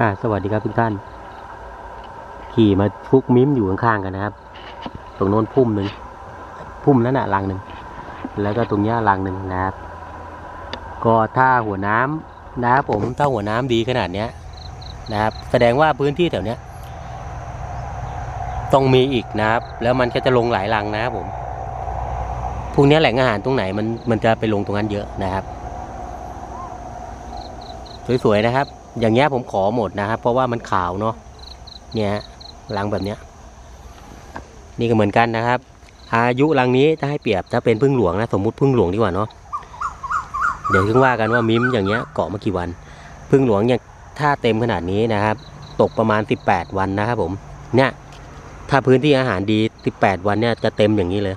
อ่า สวัสดีครับทุกท่าน ขี่มาฟุกมิ้มอยู่ข้างๆกันนะครับ ตรงโน้นพุ่มหนึ่งพุ่มนั้นน่ะรังหนึ่งแล้วก็ตรงนี้ยรังหนึ่งนะครับ ก็ถ้าหัวน้ำนะครับผมถ้าหัวน้ำดีขนาดเนี้ยนะครับ แสดงว่าพื้นที่แถวเนี้ยต้องมีอีกนะครับ แล้วมันก็จะลงหลายรังนะครับผมพวกนี้แหล่งอาหารตรงไหนมันมันจะไปลงตรงนั้นเยอะนะครับ สวยๆนะครับ อย่างเงี้ยผมขอหมดนะครับ เพราะว่ามันขาวเนาะเนี่ยรังแบบเนี้ยนี่ก็เหมือนกันนะครับ อายุรังนี้ถ้าให้เปรียบถ้าเป็นพึ่งหลวงนะสมมุติพึ่งหลวงดีกว่าเนาะเดี๋ยวถึงว่ากันว่ามิมอย่างเงี้ยเกาะมากี่วัน พึ่งหลวงเนี่ยถ้าเต็มขนาดนี้นะครับ ตกประมาณ 18 วันนะครับผมเนี่ยถ้าพื้นที่อาหารดี 18 วันเนี่ยจะเต็มอย่างนี้เลย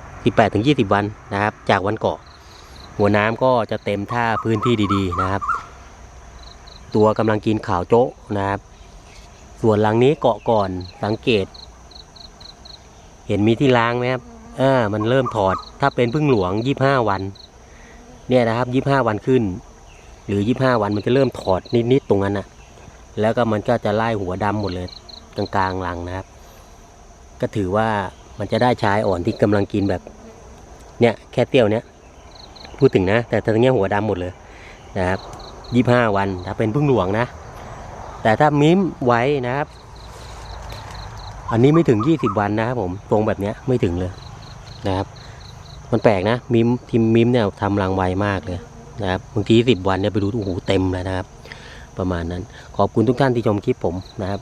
18ถึง20 วันนะครับ จากวันเกาะ หัวน้ำก็จะเต็มถ้าพื้นที่ดีๆนะครับ ตัวกำลังกินขาวโจ๊ะนะครับ ส่วนหลังนี้เกาะก่อนสังเกต เห็นมีที่ล้างไหมครับอ่ามันเริ่มถอดถ้าเป็นพึ่งหลวงยี่ห้าวัน เนี่ยนะครับยี่ห้าวันขึ้น หรือยี่ห้าวันมันจะเริ่มถอดนิดๆตรงนั้นนะแล้วก็มันก็จะไล่หัวดำหมดเลยกลางๆรังนะครับ ก็ถือว่ามันจะได้ชายอ่อนที่กำลังกินแบบ เนี่ยแค่เตี้ยวเนี้ยพูดถึงนะ แต่ตอนนี้หัวดำหมดเลยนะครับ ยี่ห้าวันถ้าเป็นพึ่งหลวงนะ แต่ถ้ามิ้มไว้นะครับ อันนี้ไม่ถึงยี่สิบวันนะครับผมตรงแบบเนี้ยไม่ถึงเลยนะครับ มันแปลกนะมิมทีมมิมเนี่ยทำรังไวมากเลยนะครับบางทีสิบวันเนี่ยไปดูโอ้โหเต็มเลยนะครับ ประมาณนั้น ขอบคุณทุกท่านที่ชมคลิปผมนะครับ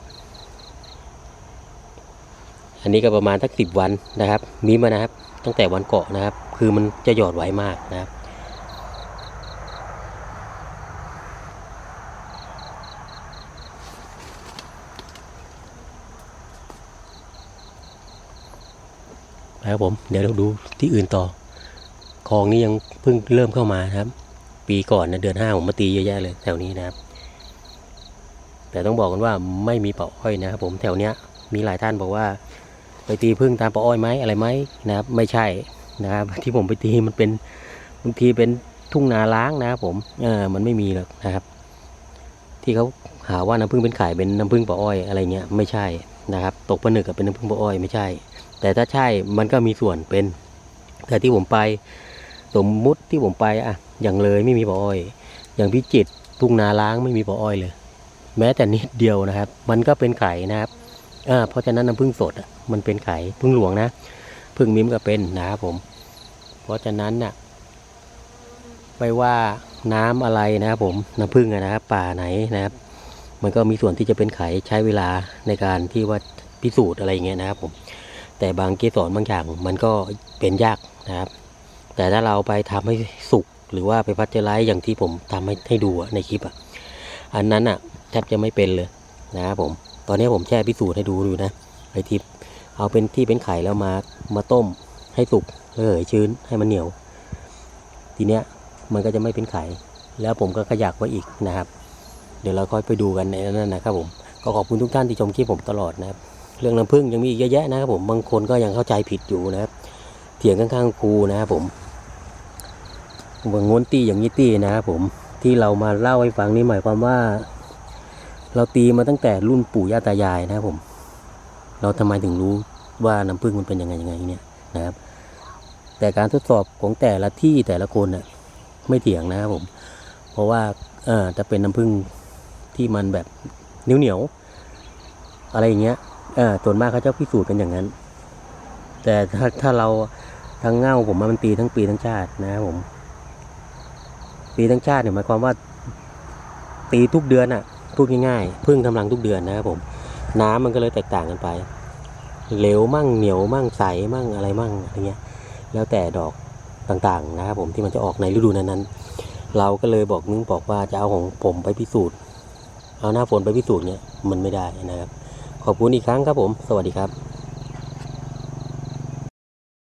อันนี้ก็ประมาณสักสิบวันนะครับมิมนะครับ ตั้งแต่วันเกาะนะครับ คือมันจะหยอดไวมากนะครับ นะครับผมเดี๋ยวเราดูที่อื่นต่อคลองนี้ยังเพิ่งเริ่มเข้ามาครับ ปีก่อนนะเดือนห้าผมมาตีเยอะแยะเลยแถวนี้นะครับ แต่ต้องบอกกันว่าไม่มีเป่าอ้อยนะครับผมแถวเนี้ยมีหลายท่านบอกว่า ไปตีพึ่งตามเป่าอ้อยไหมอะไรไหมนะครับ ไม่ใช่นะครับ ที่ผมไปตีมันเป็นบางทีเป็นทุ่งนาล้างนะครับผมเออมันไม่มีหรอกนะครับ ที่เขาหาว่าน้ำพึ่งเป็นไข่เป็นน้ำพึ่งเป่าอ้อยอะไรเงี้ยไม่ใช่นะครับ ตกผนึกกับเป็นน้ำพึ่งเป่าอ้อยไม่ใช่ แต่ถ้าใช่มันก็มีส่วนเป็น แต่ที่ผมไปสมมุติที่ผมไปอะอย่างเลยไม่มีปออ้อย อย่างพิจิตทุ่งนาล้างไม่มีปออ้อยเลย แม้แต่นิดเดียวนะครับ มันก็เป็นไข่นะครับอ่าเพราะฉะนั้นน้ำผึ้งสดอะมันเป็นไข่พึ่งหลวงนะพึ่งมิ้มก็เป็นนะครับผม เพราะฉะนั้นน่ะไม่ว่าน้ำอะไรนะครับผมน้ำผึ้งนะครับ ป่าไหนนะครับ มันก็มีส่วนที่จะเป็นไข่ใช้เวลาในการที่ว่าพิสูจน์อะไรอย่างเงี้ยนะครับผม แต่บางเกสรบางอย่างมันก็เป็นยากนะครับ แต่ถ้าเราไปทำให้สุกหรือว่าไปพัชเจอไลซ์อย่างที่ผมทำให้ให้ดูในคลิปอะอันนั้นอะแทบจะไม่เป็นเลยนะครับผม ตอนนี้ผมแช่พิสูจน์ให้ดูดูนะไอทิปเอาเป็นที่เป็นไข่แล้วมามาต้มให้สุกเหยชื้นให้มันเหนียว ทีเนี้ยมันก็จะไม่เป็นไข่แล้วผมก็ขยักไว้อีกนะครับ เดี๋ยวเราค่อยไปดูกันในนั้นนะครับผม ก็ขอบคุณทุกท่านที่ชมคลิปผมตลอดนะครับ เรื่องน้ำผึ้งยังมีอีกเยอะแยะนะครับผมบางคนก็ยังเข้าใจผิดอยู่นะครับ เถียงข้างๆครูนะครับผมว่างวนตีอย่างนี้ตีนะครับผมที่เรามาเล่าให้ฟังนี่หมายความว่า เราตีมาตั้งแต่รุ่นปู่ย่าตายายนะครับผม เราทำไมถึงรู้ว่าน้ำผึ้งมันเป็นยังไงยังไงเนี่ยนะครับ แต่การทดสอบของแต่ละที่แต่ละคนน่ะไม่เถียงนะครับผม เพราะว่าเออจะเป็นน้ำผึ้งที่มันแบบเหนียวๆอะไรอย่างเงี้ย ออส่วนมากเขาจะพิสูจน์กันอย่างนั้น แต่ถ้าถ้าเราทั้งเง่าผมว่ามันตีทั้งปีทั้งชาตินะครับผม ปีทั้งชาติเนี่ยหมายความว่า ตีทุกเดือนอะ่ะพูดง่ายๆพึ่งกำลังทุกเดือนนะครับผม น้ำมันก็เลยแตกต่างกันไป เหลวมั่งเหนียวมั่งใสมั่งอะไรมั่งอะไรเงี้ย แล้วแต่ดอกต่างๆนะครับผมที่มันจะออกในฤดูนั้นๆ เราก็เลยบอกนึงบอกว่าจะเอาของผมไปพิสูจน์ เอาหน้าฝนไปพิสูจน์เนี่ยมันไม่ได้นะครับ ขอบคุณอีกครั้งครับผม สวัสดีครับ